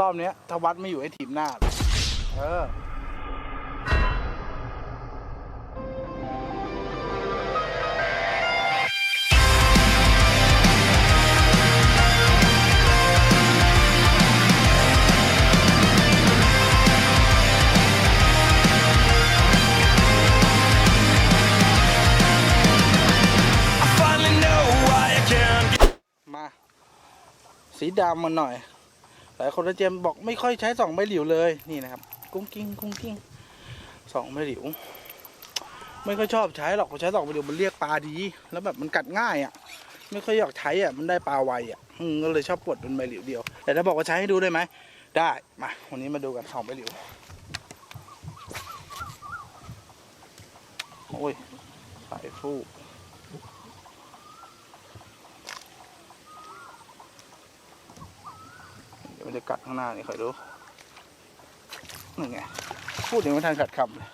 รอบเนี้ยถ้าวัดไม่อยู่ไอ้ทีมหน้าเลยเออ I finally know why I can't get มา สีดำมันหน่อย หลายคนนะเจมบอกไม่ค่อยใช้สองใบหลิวเลยนี่นะครับ กุ้งกิ้งกุ้งกิ้งสองใบหลิว ไม่ค่อยชอบใช้หรอกผมใช้สองใบหลิวมันเรียกปลาดี แล้วแบบมันกัดง่ายอะ ไม่ค่อยอยากใช้อะมันได้ปลาไวอะอืมก็เลยชอบกดเป็นใบหลิวเดียว แต่ถ้าบอกว่าใช้ให้ดูได้ไหมได้มาวันนี้มาดูกันสองใบหลิวโอ้ยสายฟูก เดี๋ยวมัน จะกัดข้างหน้านี่คอยดูนี่ไงพูดยังไม่ทันกัดคำเลย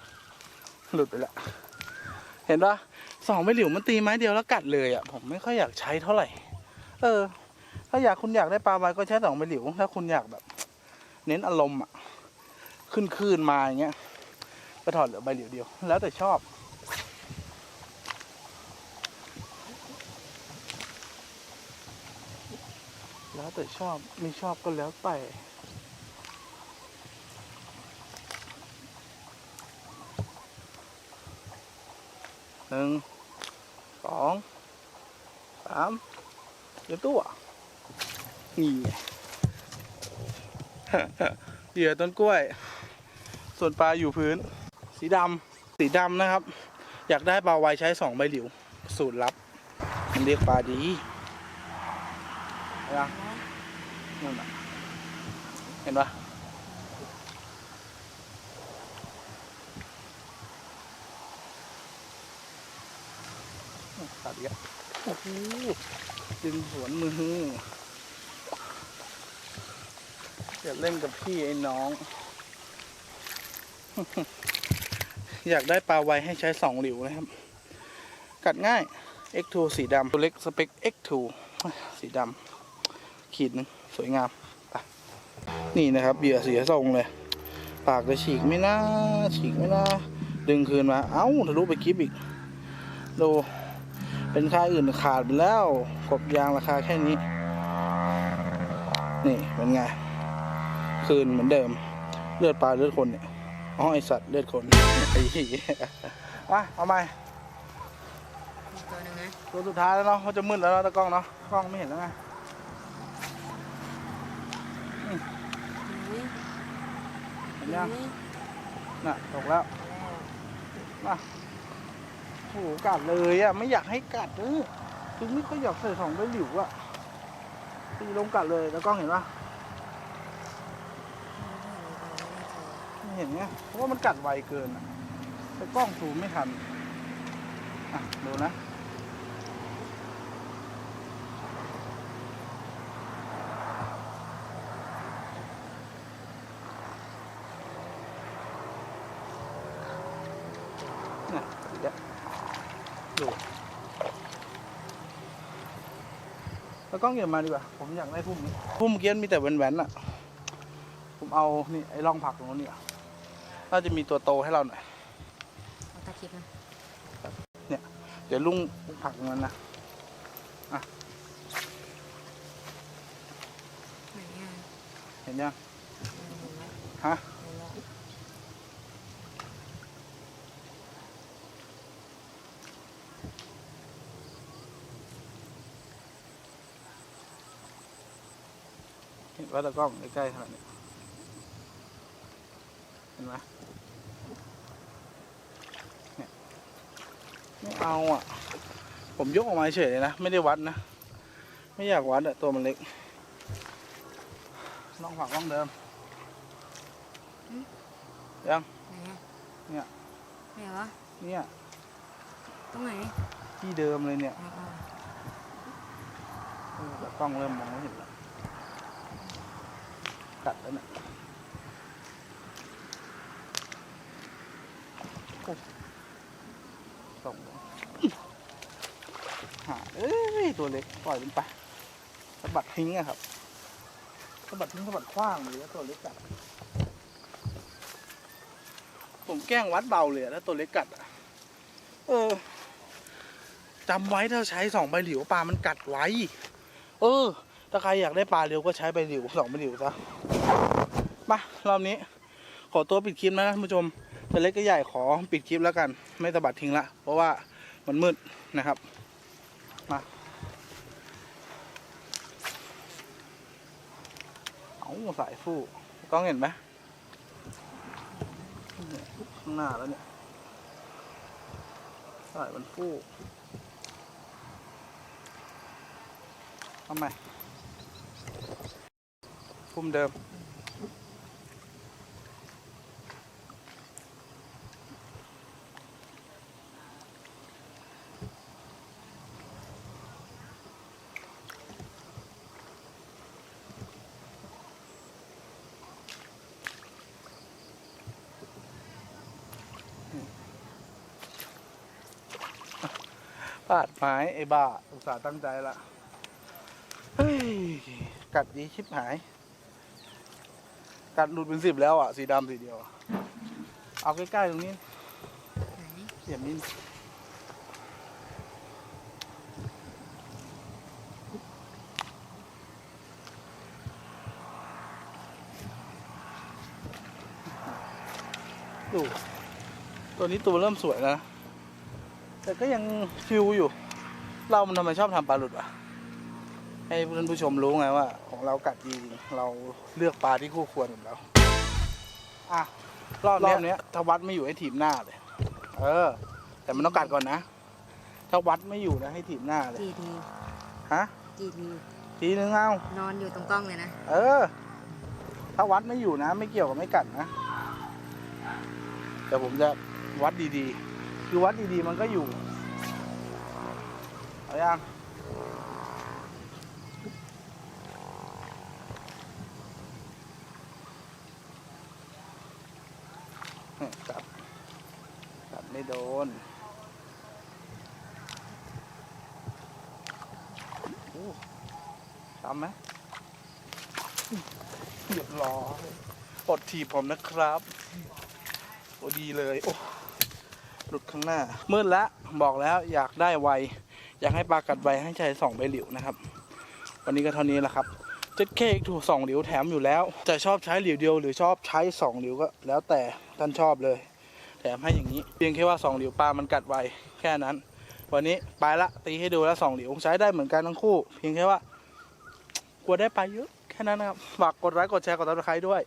หลุดไปละเห็นปะสองไม่หลิวมันตีไม้เดียวแล้วกัดเลยอะผมไม่ค่อยอยากใช้เท่าไหร่ เออ ถ้าอยากคุณอยากได้ปลาไว้ก็ใช้สองไม่หลิวถ้าคุณอยากแบบ เน้นอารมณ์อะ ขึ้นคืนมาอย่างเงี้ยก็ถอดเหลือใบเหลิวเดียว แล้วแต่ชอบ แล้วแต่ชอบไม่ชอบก็แล้วแต่หนึ่งสองสามเดี๋ยวตัวนี่เหยื่อต้นกล้วย ส่วนปลาอยู่พื้น สีดำสีดำนะครับ อยากได้ปลาไวใช้สองใบหลิว สูตรลับ มันเรียกปลาดี ห็นปะนั่นน่ะเห็นปะตัดอีกแล้วโอ้โหดึงสวนมืออยากเล่นกับพี่ไอ้น้อง อยากได้ปลาไวให้ใช้สองหลิวนะครับ กัดง่าย X2 สีดำตัวเล็กสเปค X2 สีดำ ขีดหนึงสวยงามไปนี่นะครับเหยื่อเสียทรงเลย ปากจะฉีกไม่น่าฉีกไม่น่าดึงคืนมา เอ้าทะลุไปคลิปอีก ดู เป็นค่ายอื่นขาดไปแล้ว กบยางราคาแค่นี้ นี่เป็นไง คืนเหมือนเดิม เลือดปลาเลือดคนเนี่ยอ๋อไอสัตว์เลือดคนไอ้เหี้ยอะเอาใหม่อีกตัวหนึ่งนะตัวสุดท้ายแล้วเนาะเขาจะมืดแล้วเนาะตะกล้องเนาะกล้องไม่เห็นแล้วไง อุ้ย เห็น ยังอุ้ยน่ะตกแล้วมาโอ้โหกัดเลยอะไม่อยากให้กัดเออคือไม่ค่อยอยากใส่สองใบหลิวอะตีลงกัดเลยตะกล้องเห็นปะไม่เห็นไงเพราะว่ามันกัดไวเกินแต่กล้องซูมไม่ทันอะดูนะเนี่ยเดี๋ยวดู แล้วกล้องเก็บมาดีกว่า ผมอยากได้พุ่มนี้พุ่มเมื่อกี้มันมีแต่แหวนๆอะ ผมเอานี่ไอ้ร่องผักตรงนู้นเนี่ยน่าจะมีตัวโตให้เราหน่อยเอาตะคิดนะเดี๋ยวลุงผักตรงนั้นนะไหนอะเห็นยังเห็นแล้วฮะ เห็นแล้ วเห็นว่าตะกล้องใกล้ๆขนาดนี้เห็นไหมเนี่ยไม่เอาอะ ผมยกออกมาเฉยเลยนะ ไม่ได้วัดนะ ไม่อยากวัดอะตัวมันเล็กลองผักลองเดิม ยัง ไหนอะเนี่ย ไหนวะเนี่ย ตรงไหนที่เดิมเลยเนี่ยอ๋ออ๋อเออแต่กล้องเริ่มมองไม่เห็นแล้ว กัดแล้วนี่ยโอ้ส่งหาเอ้ย ตัวเล็ก ปล่อยมันไปสะบัดทิ้งอะครับสะบัดทิ้งสะบัดขว้างหรือว่าตัวเล็กกัด ผมแกล้งวัดเบาเลยอะถ้าตัวเล็กกัดอะเออจำไว้ถ้าใช้สองใบหลิวปลามันกัดไว้ เออ ถ้าใครอยากได้ปลาเร็วก็ใช้ใบหลิวสองใบหลิวซะมารอบนี้ ขอตัวปิดคลิปนะท่านผู้ชมจะเล็กก็ใหญ่ขอปิดคลิปแล้วกัน ไม่สะบัดทิ้งละ เพราะว่ามันมืดนะครับ มาเอาสายฟูกล้องเห็นไหมข้างหน้าแล้วเนี่ยสายมันฟูทำไม พุ่มเดิมพลาดไม้ไอ้บ้า อุตส่าห์ตั้งใจละ เฮ้ย กัดดีชิบหาย กัดหลุดเป็นสิบแล้วอะสีดำสีเดียวอะเอาใกล้ๆตรงนี้ไหนเสียบนิดดูตัวนี้ตัวเริ่มสวยแล้วนะแต่ก็ยังฟิวอยู่ เรามันทำไมชอบทำปลาหลุดวะ ให้เพื่อนผู้ชมรู้ไงว่า ของเรากัดดีเราเลือกปลาที่คู่ควรกับเราอะรอบเนี้ยรอบเนี้ยถ้าวัดไม่อยู่ให้ทีมหน้าเลย เออ แต่มันต้องกัดก่อนนะถ้าวัดไม่อยู่นะให้ทีมหน้าเลยกี่ทีฮะกี่ทีทีนึงเอานอนอยู่ตรงกล้องเลยนะ เออ ถ้าวัดไม่อยู่นะ ไม่เกี่ยวกับไม่กัดนะแต่ผมจะวัดดีๆ คือวัดดีๆมันก็อยู่ เอายังเนี่ยกัดกัด ไม่โดนโอ้ทำไหมเรียบร้อยอดถีผมนะครับ โอ้ดีเลย โอ้หลุดข้างหน้า มืดแล้ว บอกแล้วอยากได้ไว อยากให้ปลากัดไวให้ใช้สองใบหลิวนะครับ วันนี้ก็เท่านี้แหละครับเจ็ดเคถูกสองหลิวแถมอยู่แล้ว จะชอบใช้หลิวเดียวหรือชอบใช้สองหลิวก็แล้วแต่ท่านชอบเลย แถมให้อย่างนี้ เพียงแค่ว่าสองหลิวปลามันกัดไวแค่นั้น วันนี้ไปละตีให้ดูแล้วสองหลิวใช้ได้เหมือนกันทั้งคู่ เพียงแค่ว่ากลัวได้ปลาเยอะแค่นั้นนะครับฝากกดไลค์กดแชร์กดติดตามด้วย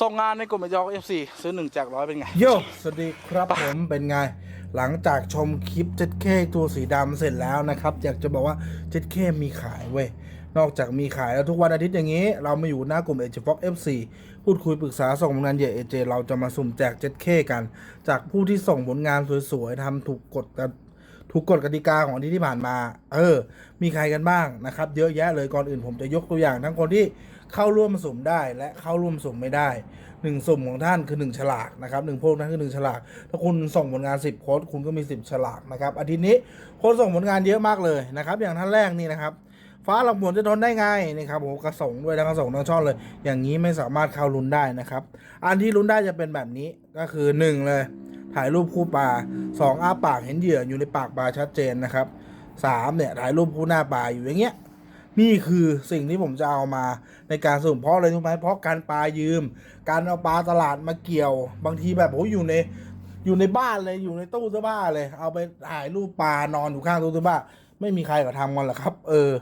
ส่งงานในกลุ่มยองเอฟซีซื้อหนึ่งแจกร้อยเป็นไง โยสวัสดีครับผมเป็นไง หลังจากชมคลิปเจ็ดเคตัวสีดำเสร็จแล้วนะครับ อยากจะบอกว่าเจ็ดเคมีขายเว้ย นอกจากมีขายแล้วทุกวันอาทิตย์อย่างนี้ เรามาอยู่หน้ากลุ่มเอเจฟ็อกเอฟซีพูดคุยปรึกษาส่งผลงานเหยื่อเอเจเราจะมาสุ่มแจกเจ็ดเคกัน จากผู้ที่ส่งผลงานสวยๆทำถูกกฎถูกกฎกติกาของที่ที่ผ่านมา เออ มีใครกันบ้างนะครับ เยอะแยะเลยก่อนอื่นผมจะยกตัวอย่าง ทั้งคนที่เข้าร่วมสุ่มได้และเข้าร่วมสุ่มไม่ได้หนึ่งสุ่มของท่านคือหนึ่งฉลากนะครับหนึ่งโพกนั้นคือหนึ่งฉลาก ถ้าคุณส่งผลงาน 10โค้ดคุณก็มี 10 ฉลากนะครับอาทิตย์นี้คนส่งผลงานเยอะมากเลยนะครับ อย่างท่านแรกนี่นะครับ ฟ้าหลังฝนจะทนได้ไงนี่ครับผมกระส่งด้วยทั้งกระส่งทั้งช่องเลย อย่างนี้ไม่สามารถเข้าลุ้นได้นะครับ อันที่ลุ้นได้จะเป็นแบบนี้ก็คือ 1 เลย ถ่ายรูปคู่ปลา2อ้าปากเห็นเหยื่ออยู่ในปากปลาชัดเจนนะครับ3เนี่ยถ่ายรูปคู่หน้าปลาอยู่อย่างเงี้ยนี่คือสิ่งที่ผมจะเอามาในการสุ่มเพราะอะไรรู้ไหมเพราะการปลายืม การเอาปลาตลาดมาเกี่ยว บางทีแบบโอ้อยู่ในอยู่ในบ้านเลยอยู่ในตู้เสื้อผ้าเลย เอาไปถ่ายรูปปลานอนอยู่ข้างตู้เสื้อผ้า ไม่มีใครเขาทำกันหรอกครับ เออ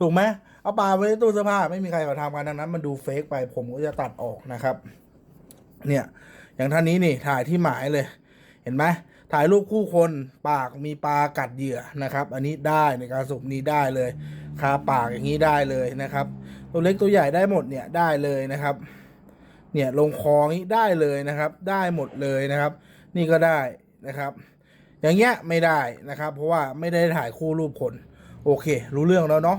ถูกไหมเอาปลาไว้ในตู้เสื้อผ้าไม่มีใครเขาทำกันดังนั้น มันดูเฟกไปผมก็จะตัดออกนะครับ เนี่ย อย่างท่านนี้นี่ถ่ายที่หมายเลย เห็นไหมถ่ายรูปคู่คนปากมีปลากัดเหยื่อนะครับ อันนี้ได้ในการสุ่มนี้ได้เลยคาปากอย่างนี้ได้เลยนะครับ ตัวเล็กตัวใหญ่ได้หมดเนี่ยได้เลยนะครับ เนี่ยลงคอนี้ได้เลยนะครับ ได้หมดเลยนะครับ นี่ก็ได้นะครับ อย่างเงี้ยไม่ได้นะครับ เพราะว่าไม่ได้ถ่ายคู่รูปคน โอเค รู้เรื่องแล้วเนาะ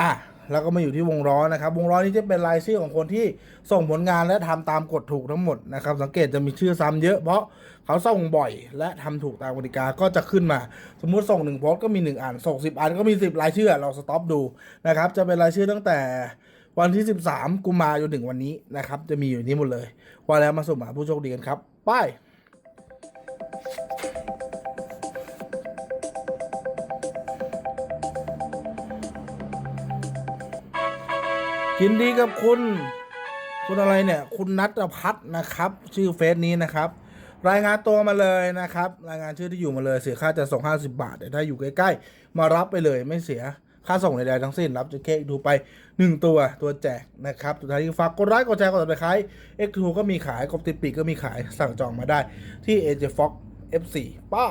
อะแล้วก็มาอยู่ที่วงล้อนะครับ วงล้อนี้จะเป็นรายชื่อของคนที่ส่งผลงานและทำตามกฎถูกทั้งหมดนะครับ สังเกตจะมีชื่อซ้ำเยอะเพราะเขาส่งบ่อย และทำถูกตามกติกาก็จะขึ้นมา สมมุติส่งหนึ่งโพสต์ก็มีหนึ่งอันส่งสิบอันก็มีสิบรายชื่อเราสต็อปดูนะครับ จะเป็นรายชื่อตั้งแต่วันที่ 13 กุมภาพันธ์จนถึงวันนี้นะครับ จะมีอยู่นี้หมดเลยว่าแล้วมาสุ่มหาผู้โชคดีกันครับไป ยินดีกับคุณ คุณอะไรเนี่ย คุณนัทพัฒน์นะครับ ชื่อเฟซนี้นะครับ รายงานตัวมาเลยนะครับ รายงานชื่อที่อยู่มาเลย เสียค่าจะส่ง50 บาทแต่ถ้าอยู่ใกล้ๆ มารับไปเลยไม่เสียค่าส่งใดๆทั้งสิ้น รับจะเค้กดูไป 1 ตัวตัวแจกนะครับสุดท้ายฝากกดไลค์กดแชร์กดติดตาม X2 ก็มีขายกบติดปีกก็มีขายสั่งจองมาได้ที่ AJ Fox F4 ป้า